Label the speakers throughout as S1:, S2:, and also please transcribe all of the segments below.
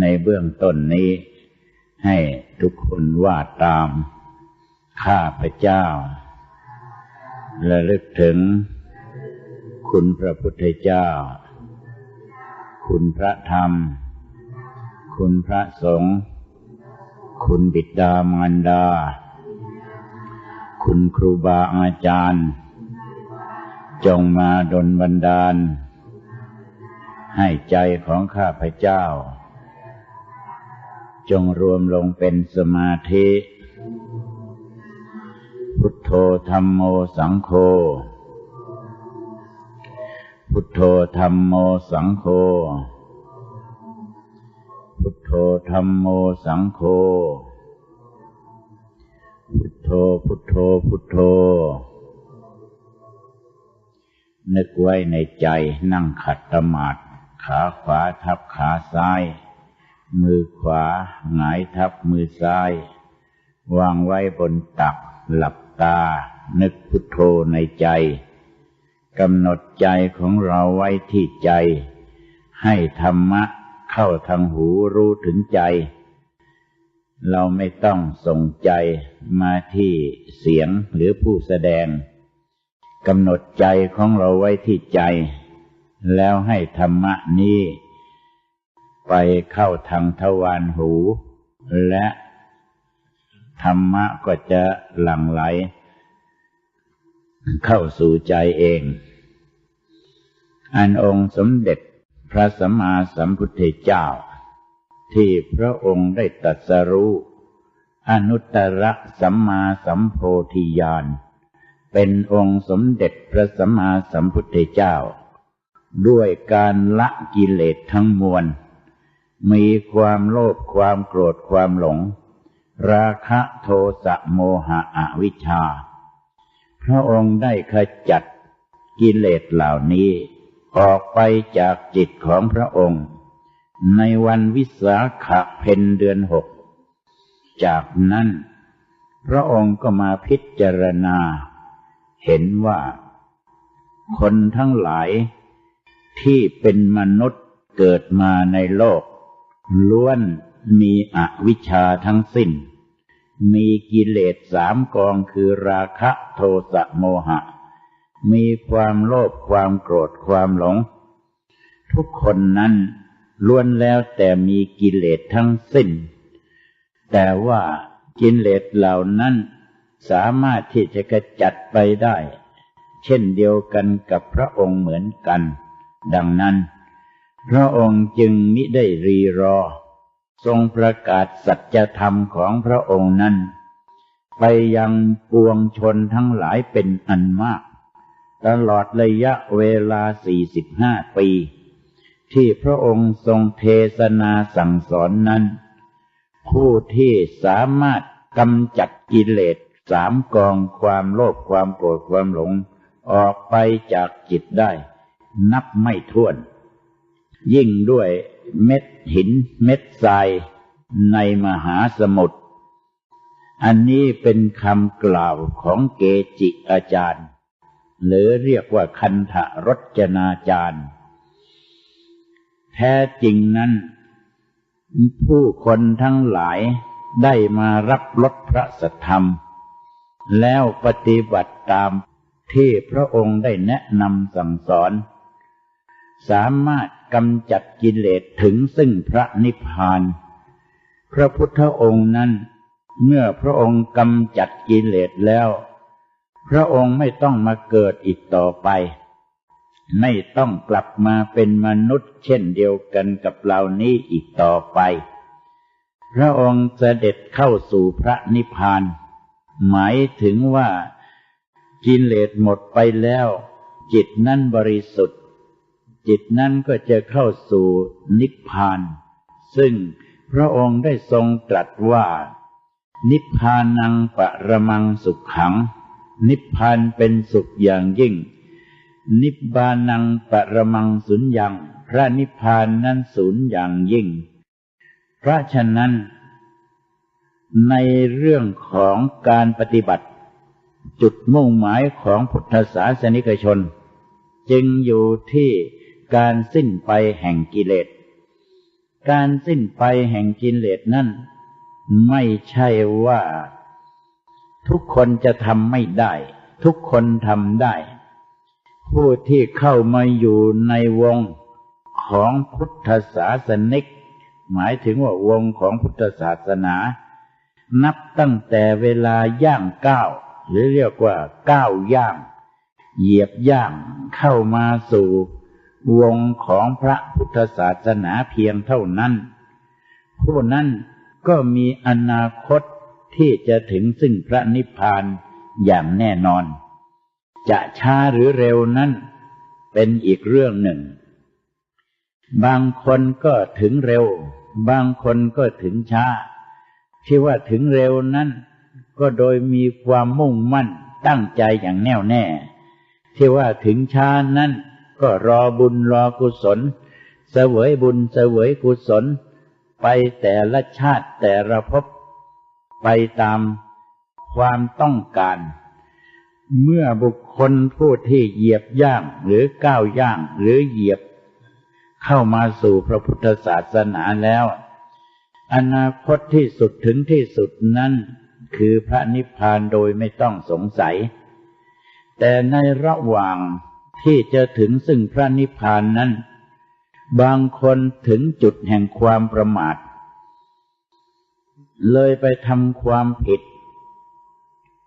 S1: ในเบื้องต้นนี้ ให้ทุกคนว่าตามข้าพเจ้าระลึกถึง คุณพระพุทธเจ้า คุณพระธรรม คุณพระสงฆ์คุณบิดามารดา คุณครูบาอาจารย์ จงมาดลบันดาล ให้ใจของข้าพเจ้า จงรวมลงเป็นสมาธิ พุทโธธรรมโมสังโฆ พุทโธธรรมโมสังโฆ พุทโธธรรมโมสังโฆ พุทโธพุทโธพุทโธ นึกไว้ในใจนั่งขัดสมาธิขาขวาทับขาซ้าย มือขวาหงายทับมือซ้าย วางไว้บนตักหลับตา นึกพุทโธในใจกำหนดใจของเราไว้ที่ใจ ให้ธรรมะเข้าทางหูรู้ถึงใจ เราไม่ต้องส่งใจมาที่เสียงหรือผู้แสดงกำหนดใจของเราไว้ที่ใจ แล้วให้ธรรมะนี้ ไปเข้าทางทวารหู และธรรมะก็จะหลั่งไหล เข้าสู่ใจเอง อันองค์สมเด็จพระสัมมาสัมพุทธเจ้า ที่พระองค์ได้ตรัสรู้อนุตตรสัมมาสัมโพธิญาณเป็นองค์สมเด็จพระสัมมาสัมพุทธเจ้า ด้วยการละกิเลสทั้งมวล มีความโลภความโกรธความหลง ราคะโทสะโมหะอวิชชา พระองค์ได้ขจัดกิเลสเหล่านี้ ออกไปจากจิตของพระองค์ ในวันวิสาขะเพนเดือนหก จากนั้น พระองค์ก็มาพิจารณา เห็นว่า คนทั้งหลายที่เป็นมนุษย์เกิดมาในโลก ล้วนมีอวิชชาทั้งสิ้น มีกิเลสสามกองคือราคะโทสะโมหะ มีความโลภความโกรธความหลง ทุกคนนั้นล้วนแล้วแต่มีกิเลสทั้งสิ้น แต่ว่ากิเลสเหล่านั้นสามารถที่จะกระจัดไปได้ เช่นเดียวกันกับพระองค์เหมือนกัน ดังนั้น พระองค์จึงมิได้รีรอ ทรงประกาศสัจธรรมของพระองค์นั้น ไปยังปวงชนทั้งหลายเป็นอันมาก ตลอดระยะเวลาสี่สิบห้าปี ที่พระองค์ทรงเทศนาสั่งสอนนั้น ผู้ที่สามารถกำจัดกิเลสสามกองความโลภความโกรธความหลง ออกไปจากจิตได้ นับไม่ถ้วน ยิ่งด้วยเม็ดหินเม็ดทรายในมหาสมุทร อันนี้เป็นคำกล่าวของเกจิอาจารย์ หรือเรียกว่าคันธรจนาจารย์ แท้จริงนั้น ผู้คนทั้งหลายได้มารับรสพระสัทธรรม แล้วปฏิบัติตามที่พระองค์ได้แนะนำสั่งสอน สามารถกำจัดกิเลสถึงซึ่งพระนิพพาน พระพุทธองค์นั้น เมื่อพระองค์กำจัดกิเลสแล้ว พระองค์ไม่ต้องมาเกิดอีกต่อไป ไม่ต้องกลับมาเป็นมนุษย์เช่นเดียวกันกับเหล่านี้อีกต่อไป พระองค์เสด็จเข้าสู่พระนิพพาน หมายถึงว่ากิเลสหมดไปแล้ว จิตนั้นบริสุทธิ์ จิตนั้นก็จะเข้าสู่นิพพาน ซึ่งพระองค์ได้ทรงตรัสว่า นิพพานังปะระมังสุขขัง นิพพานเป็นสุขอย่างยิ่ง นิพพานังปะระมังสุญญังพระนิพพานนั้นสูญอย่างยิ่ง เพราะฉะนั้น ในเรื่องของการปฏิบัติ จุดมุ่งหมายของพุทธศาสนิกชน จึงอยู่ที่ การสิ้นไปแห่งกิเลส การสิ้นไปแห่งกิเลสนั่นไม่ใช่ว่า ทุกคนจะทำไม่ได้ ทุกคนทำได้ ผู้ที่เข้ามาอยู่ในวงของพุทธศาสนิก หมายถึงว่าวงของพุทธศาสนา นับตั้งแต่เวลาย่างก้าวหรือเรียกว่าก้าวย่าง เหยียบย่างเข้ามาสู่ วงของพระพุทธศาสนาเพียงเท่านั้น ผู้นั้นก็มีอนาคตที่จะถึงซึ่งพระนิพพานอย่างแน่นอน จะช้าหรือเร็วนั้นเป็นอีกเรื่องหนึ่ง บางคนก็ถึงเร็ว บางคนก็ถึงช้า ที่ว่าถึงเร็วนั้น ก็โดยมีความมุ่งมั่นตั้งใจอย่างแน่วแน่ ที่ว่าถึงช้านั้น ก็รอบุญรอกุศล เสวยบุญเสวยกุศล ไปแต่ละชาติแต่ละภพไปตามความต้องการ เมื่อบุคคลผู้ที่เหยียบย่างหรือก้าวย่างหรือเหยียบ เข้ามาสู่พระพุทธศาสนาแล้ว อนาคตที่สุดถึงที่สุดนั้น คือพระนิพพานโดยไม่ต้องสงสัย แต่ในระหว่าง ที่จะถึงซึ่งพระนิพพานนั้น บางคนถึงจุดแห่งความประมาท เลยไปทำความผิด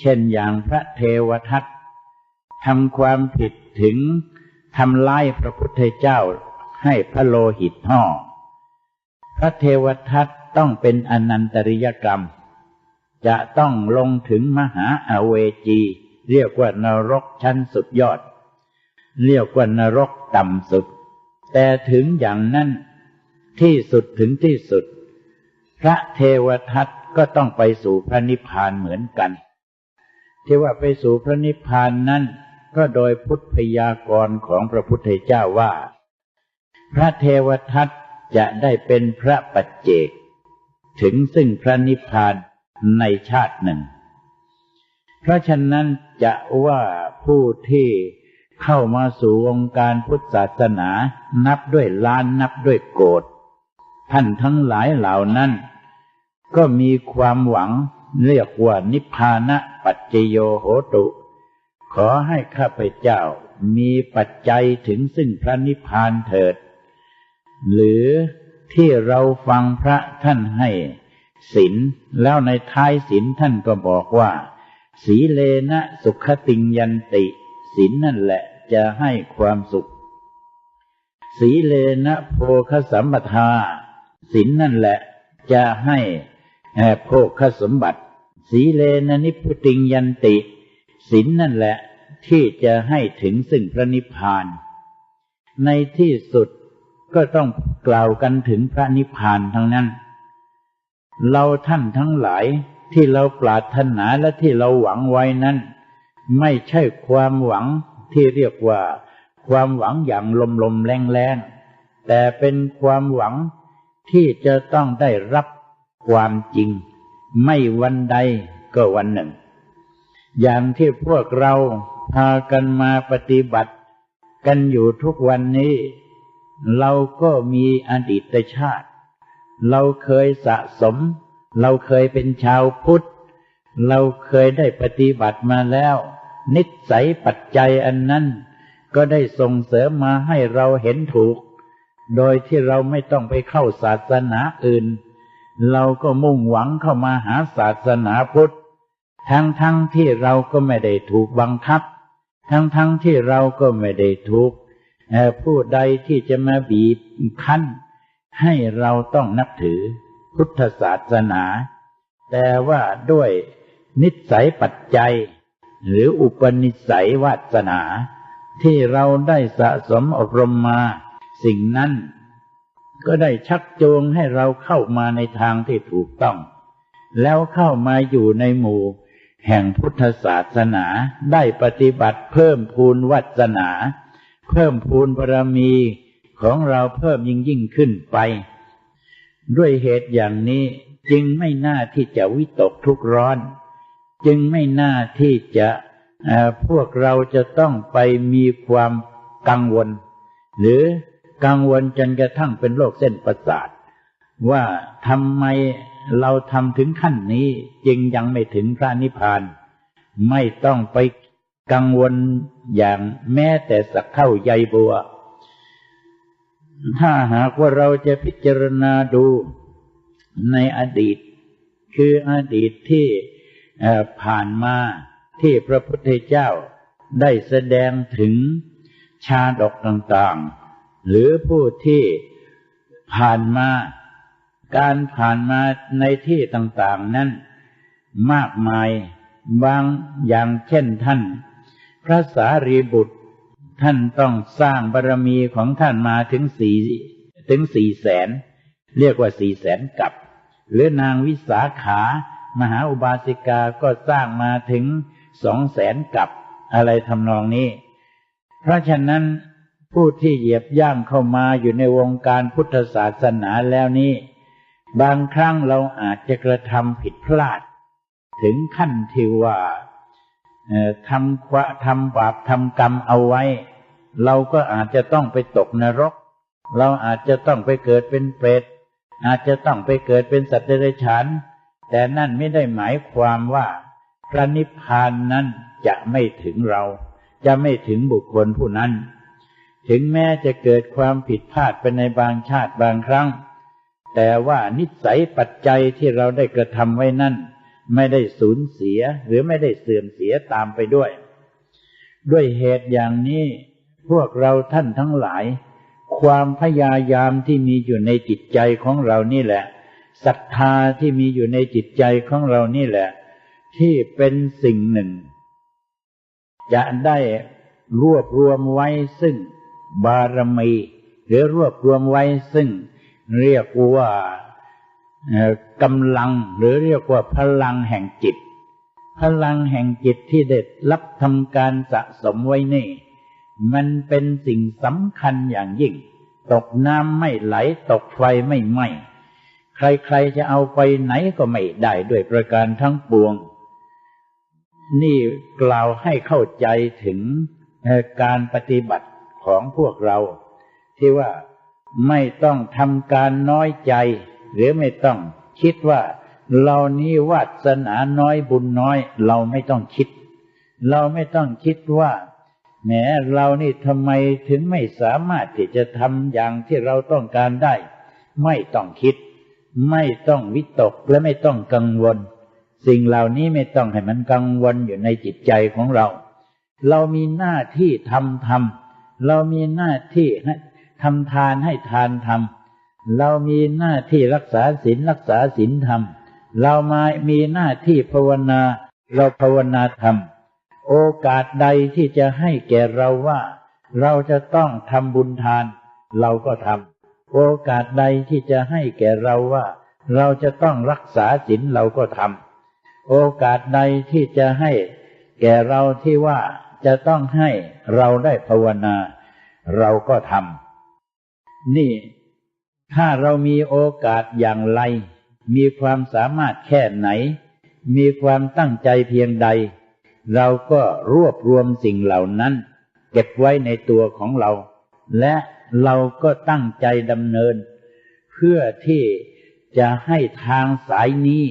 S1: เช่นอย่างพระเทวทัตทำความผิดถึงทำลายพระพุทธเจ้าให้พระโลหิตห่อ พระเทวทัตต้องเป็นอนันตริยกรรม จะต้องลงถึงมหาอเวจี เรียกว่านรกชั้นสุดยอด เรียกว่านรกต่ำสุด แต่ถึงอย่างนั้นที่สุดถึงที่สุด พระเทวทัตก็ต้องไปสู่พระนิพพานเหมือนกัน ที่ว่าไปสู่พระนิพพานนั้นก็โดยพุทธพยากรณ์ของพระพุทธเจ้าว่า พระเทวทัตจะได้เป็นพระปัจเจก ถึงซึ่งพระนิพพานในชาติหนึ่ง เพราะฉะนั้นจะว่าผู้ที่ เข้ามาสู่วงการพุทธศาสนา นับด้วยล้านนับด้วยโกดท่านทั้งหลายเหล่านั้น ก็มีความหวังเรียกว่านิพพานะปัจจโยโหตุ ขอให้ข้าพเจ้ามีปัจจัยถึงซึ่งพระนิพพานเถิด หรือที่เราฟังพระท่านให้ศีลแล้วในท้ายศีลท่านก็บอกว่า สีเลนะสุขติงยันติ ศีลนั่นแหละจะให้ความสุข สีเลนะโพคสัมปทาศีลนั่นแหละจะให้โภคสมบัติ สีเลนะนิพุติงยันติศีลนั่นแหละที่จะให้ถึงซึ่งพระนิพพาน ในที่สุดก็ต้องกล่าวกันถึงพระนิพพานทั้งนั้น เราท่านทั้งหลายที่เราปรารถนาและที่เราหวังไว้นั้น ไม่ใช่ความหวังที่เรียกว่า ความหวังอย่างลมลมแรงแรงแต่เป็นความหวังที่จะต้องได้รับความจริง ไม่วันใดก็วันหนึ่ง อย่างที่พวกเราพากันมาปฏิบัติ กันอยู่ทุกวันนี้ เราก็มีอดีตชาติ เราเคยสะสม เราเคยเป็นชาวพุทธ เราเคยได้ปฏิบัติมาแล้ว นิสัยปัจจัยอันนั้น ก็ได้ส่งเสริมมาให้เราเห็นถูก โดยที่เราไม่ต้องไปเข้าศาสนาอื่น เราก็มุ่งหวังเข้ามาหาศาสนาพุทธ ทั้งทั้งที่เราก็ไม่ได้ถูกบังคับ ทั้งทั้งที่เราก็ไม่ได้ถูกผู้ใดที่จะมาบีบคั้น ให้เราต้องนับถือพุทธศาสนา แต่ว่าด้วยนิสัยปัจจัย หรืออุปนิสัยวาสนา ที่เราได้สะสมอบรมมา สิ่งนั้น ก็ได้ชักจูงให้เราเข้ามาในทางที่ถูกต้อง แล้วเข้ามาอยู่ในหมู่ แห่งพุทธศาสนาได้ปฏิบัติเพิ่มพูนวัสนา เพิ่มพูนบารมีของเราเพิ่มยิ่งยิ่งขึ้นไป ด้วยเหตุอย่างนี้จึงไม่น่าที่จะวิตกทุกร้อน จึงไม่น่าที่จะพวกเราจะต้องไปมีความกังวล หรือกังวลจนกระทั่งเป็นโรคเส้นประสาท ว่าทำไมเราทำถึงขั้นนี้จึงยังไม่ถึงพระนิพพาน ไม่ต้องไปกังวลอย่างแม้แต่สักเท่าใยบัว ถ้าหากว่าเราจะพิจารณาดูในอดีต คืออดีตที่ ผ่านมาที่พระพุทธเจ้าได้แสดงถึงชาดกต่างๆ หรือผู้ที่ผ่านมาการผ่านมาในที่ต่างๆนั้นมากมายบางอย่างเช่นท่าน พระสารีบุตรท่านต้องสร้างบารมีของท่านมาถึงสี่ถึงสี่แสน เรียกว่าสี่แสนกับ หรือนางวิสาขา มหาอุบาสิกาก็สร้างมาถึงสองแสนกับอะไรทำนองนี้ เพราะฉะนั้นผู้ที่เหยียบย่างเข้ามาอยู่ในวงการพุทธศาสนาแล้วนี้ บางครั้งเราอาจจะกระทำผิดพลาด ถึงขั้นที่ว่าทำควะทำบาปทำกรรมเอาไว้ เราก็อาจจะต้องไปตกนรก เราอาจจะต้องไปเกิดเป็นเปรตอาจจะต้องไปเกิดเป็นสัตว์เดรัจฉาน แต่นั่นไม่ได้หมายความว่า พระนิพพานนั้นจะไม่ถึงเรา จะไม่ถึงบุคคลผู้นั้น ถึงแม้จะเกิดความผิดพลาดไปในบางชาติบางครั้ง แต่ว่านิสัยปัจจัยที่เราได้กระทำไว้นั่นไม่ได้สูญเสียหรือไม่ได้เสื่อมเสียตามไปด้วย ด้วยเหตุอย่างนี้ พวกเราท่านทั้งหลาย ความพยายามที่มีอยู่ในจิตใจของเรานี่แหละ ศรัทธาที่มีอยู่ในจิตใจของเรานี่แหละ ที่เป็นสิ่งหนึ่ง จะได้รวบรวมไว้ซึ่งบารมี หรือรวบรวมไว้ซึ่งเรียกว่ากำลังหรือเรียกว่าพลังแห่งจิต พลังแห่งจิตที่เด็ดรับทำการสะสมไว้นี่ มันเป็นสิ่งสำคัญอย่างยิ่ง ตกน้ำไม่ไหลตกไฟไม่ไหม้ ใครๆจะเอาไปไหนก็ไม่ได้ด้วยประการทั้งปวง นี่กล่าวให้เข้าใจถึงการปฏิบัติของพวกเรา ที่ว่าไม่ต้องทำการน้อยใจ หรือไม่ต้องคิดว่าเรานี้วาสนาน้อยบุญน้อย เราไม่ต้องคิด เราไม่ต้องคิดว่าแหมเรานี่ทำไมถึงไม่สามารถที่จะทำอย่างที่เราต้องการได้ ไม่ต้องคิด ไม่ต้องวิตกและไม่ต้องกังวล สิ่งเหล่านี้ไม่ต้องให้มันกังวลอยู่ในจิตใจของเรา เรามีหน้าที่ทำทำเรามีหน้าที่ให้ทำทานให้ทานทำเรามีหน้าที่รักษาศีลรักษาศีลธรรม เรามามีหน้าที่ภาวนา เราภาวนาธรรม โอกาสใดที่จะให้แก่เราว่า เราจะต้องทำบุญทาน เราก็ทำ โอกาสใดที่จะให้แก่เราว่า เราจะต้องรักษาศีลเราก็ทำโอกาสใดที่จะให้แก่เราที่ว่าจะต้องให้เราได้ภาวนา เราก็ทำนี่ถ้าเรามีโอกาสอย่างไร มีความสามารถแค่ไหน มีความตั้งใจเพียงใด เราก็รวบรวมสิ่งเหล่านั้น เก็บไว้ในตัวของเรา และ เราก็ตั้งใจดำเนิน เพื่อที่จะให้ทางสายนี้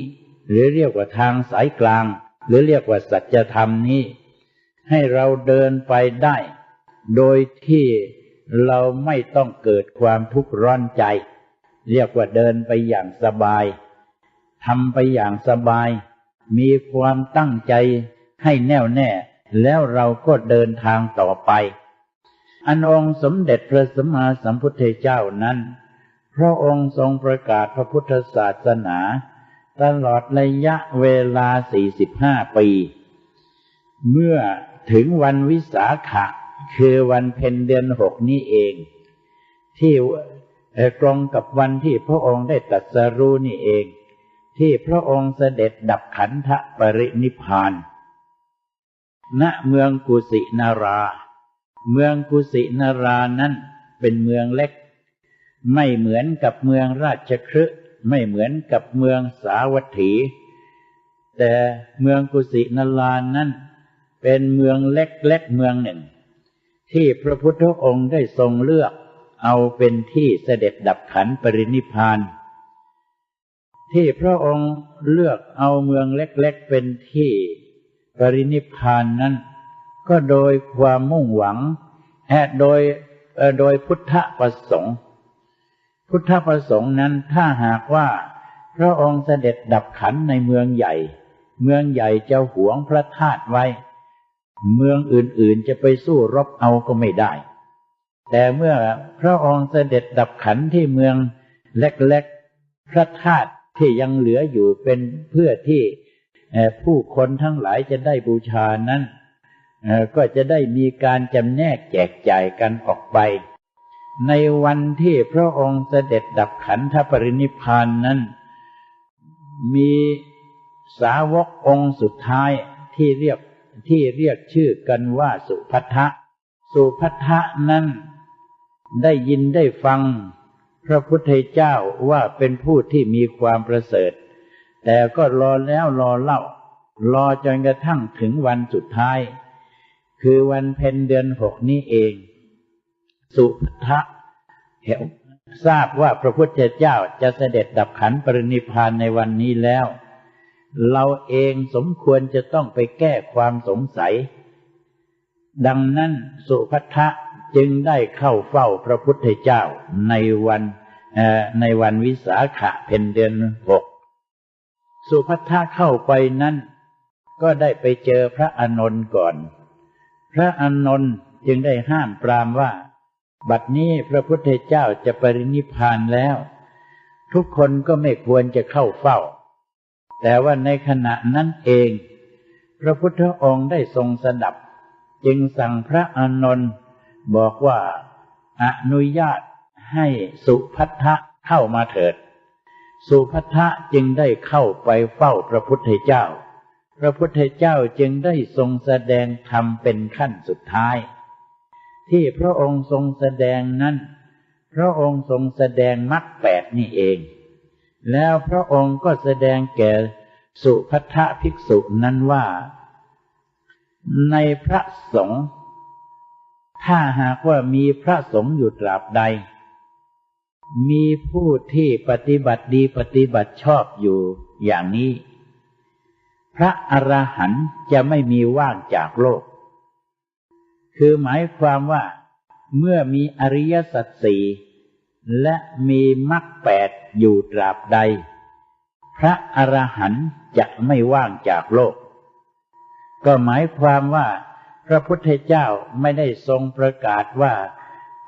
S1: หรือเรียกว่าทางสายกลาง หรือเรียกว่าสัจธรรมนี้ ให้เราเดินไปได้ โดยที่เราไม่ต้องเกิดความทุกข์ร้อนใจ เรียกว่าเดินไปอย่างสบายทำไปอย่างสบาย มีความตั้งใจให้แน่วแน่ แล้วเราก็เดินทางต่อไป อันองค์สมเด็จพระสัมมาสัมพุทธเจ้านั้น พระองค์ทรงประกาศพระพุทธศาสนา ตลอดระยะเวลา 45 ปี เมื่อถึงวันวิสาขะคือวันเพ็ญเดือนหกนี้เอง ที่ตรงกับวันที่พระองค์ได้ตรัสรู้นี่เอง ที่พระองค์เสด็จดับขันธปรินิพาน ณเมืองกุสินารา เมืองกุสินารานั้นเป็นเมืองเล็ก ไม่เหมือนกับเมืองราชคฤห์ไม่เหมือนกับเมืองสาวัตถี แต่เมืองกุสินารานั้นเป็นเมืองเล็กๆเมืองหนึ่ง ที่พระพุทธองค์ได้ทรงเลือกเอาเป็นที่เสด็จดับขันปรินิพานที่พระองค์เลือกเอาเมืองเล็กๆเป็นที่ปรินิพานนั้น ก็โดยความมุ่งหวังโดยโดยพุทธประสงค์ พุทธประสงค์นั้นถ้าหากว่าพระองค์เสด็จดับขันในเมืองใหญ่ เมืองใหญ่จะหวงพระธาตุไว้ เมืองอื่นๆจะไปสู้รบเอาก็ไม่ได้ แต่เมื่อพระองค์เสด็จดับขันที่เมืองเล็กๆ พระธาตุที่ยังเหลืออยู่เป็นเพื่อที่ผู้คนทั้งหลายจะได้บูชานั้น ก็จะได้มีการจำแนกแจกจ่ายกันออกไป ในวันที่พระองค์เสด็จดับขันธปรินิพานนั้น มีสาวกองค์สุดท้ายที่เรียกที่เรียกชื่อกันว่าสุพัทธะ สุพัทธะนั้นได้ยินได้ฟังพระพุทธเจ้าว่าเป็นผู้ที่มีความประเสริฐ แต่ก็รอแล้วรอเล่ารอจนกระทั่งถึงวันสุดท้าย คือวันเพ็ญเดือนหกนี้เอง สุทะเหวทราบว่าพระพุทธเจ้าจะเสด็จดับขันปรินิพานในวันนี้แล้ว เราเองสมควรจะต้องไปแก้ความสงสัย ดังนั้นสุพัทธะจึงได้เข้าเฝ้าพระพุทธเจ้าในวันในวันวิสาขะเพ็ญเดือนหกสุพัทธะเข้าไปนั้น ก็ได้ไปเจอพระอานนท์ก่อน พระอานนท์จึงได้ห้ามปรามว่า บัดนี้พระพุทธเจ้าจะปรินิพานแล้ว ทุกคนก็ไม่ควรจะเข้าเฝ้า แต่ว่าในขณะนั้นเอง พระพุทธองค์ได้ทรงสดับ จึงสั่งพระอานนท์บอกว่าอนุญาตให้สุพัทธะเข้ามาเถิด สุพัทธะจึงได้เข้าไปเฝ้าพระพุทธเจ้า พระพุทธเจ้าจึงได้ทรงแสดงธรรมเป็นขั้นสุดท้าย ที่พระองค์ทรงแสดงนั้น พระองค์ทรงแสดงมรรคแปดนี่เอง แล้วพระองค์ก็แสดงแก่สุพัทธภิกษุนั้นว่า ในพระสงฆ์ถ้าหากว่ามีพระสงฆ์อยู่ตราบใด มีผู้ที่ปฏิบัติดีปฏิบัติชอบอยู่อย่างนี้ พระอรหันต์จะไม่มีว่างจากโลก คือหมายความว่าเมื่อมีอริยสัจสี่และมีมรรคแปดอยู่ตราบใด พระอรหันต์จะไม่ว่างจากโลก ก็หมายความว่าพระพุทธเจ้าไม่ได้ทรงประกาศว่า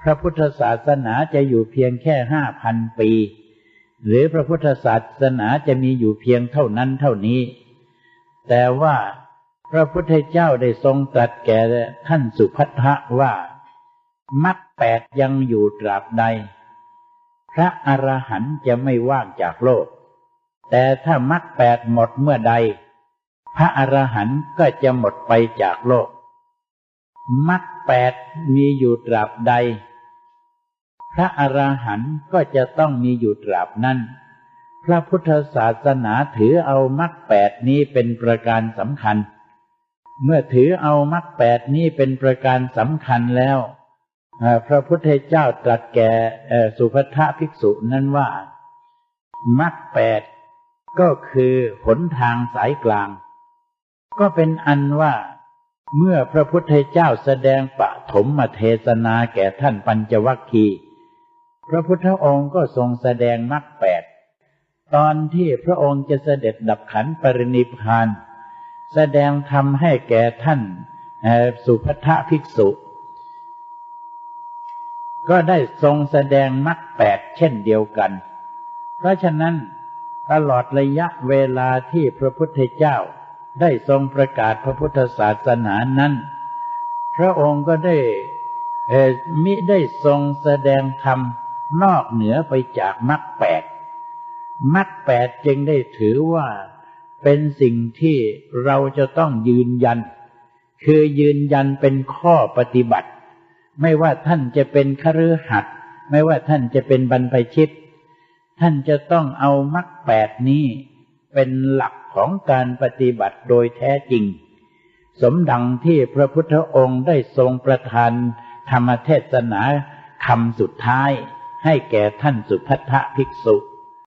S1: พระพุทธศาสนาจะอยู่เพียงแค่ห้าพันปี หรือพระพุทธศาสนาจะมีอยู่เพียงเท่านั้นเท่านี้ แต่ว่าพระพุทธเจ้าได้ทรงตรัสแก่ท่านสุพัทธะว่ามรรคแปดยังอยู่ตราบใด พระอรหันต์จะไม่ว่างจากโลก แต่ถ้ามรรคแปดหมดเมื่อใด พระอรหันต์ก็จะหมดไปจากโลกมรรคแปดมีอยู่ตราบใด พระอรหันต์ก็จะต้องมีอยู่ตราบนั้น พระพุทธศาสนาถือเอามรรคแปดนี้เป็นประการสำคัญ เมื่อถือเอามรรคแปดนี้เป็นประการสำคัญแล้วพระพุทธเจ้าตรัสแก่สุภัทภิกษุนั้นว่ามรรคแปดก็คือหนทางสายกลาง ก็เป็นอันว่าเมื่อพระพุทธเจ้าแสดงปะถมมาเทศนาแก่ท่านปัญจวัคคีย์พระพุทธองค์ก็ทรงแสดงมรรคแปด ตอนที่พระองค์จะเสด็จดับขันปรินิพาน แสดงธรรมให้แก่ท่านสุภัทภิกษุ ก็ได้ทรงแสดงมรรคแปดเช่นเดียวกัน เพราะฉะนั้นตลอดระยะเวลาที่พระพุทธเจ้าได้ทรงประกาศพระพุทธศาสนานั้น พระองค์ก็ได้มิได้ทรงแสดงธรรมนอกเหนือไปจากมรรคแปด มรรคแปดจึงได้ถือว่าเป็นสิ่งที่เราจะต้องยืนยัน คือยืนยันเป็นข้อปฏิบัติ ไม่ว่าท่านจะเป็นคฤหัสถ์ไม่ว่าท่านจะเป็นบรรพชิต ท่านจะต้องเอามรรคแปดนี้ เป็นหลักของการปฏิบัติโดยแท้จริง สมดังที่พระพุทธองค์ได้ทรงประทานธรรมเทศนาคำสุดท้ายให้แก่ท่านสุพัทธภิกษุ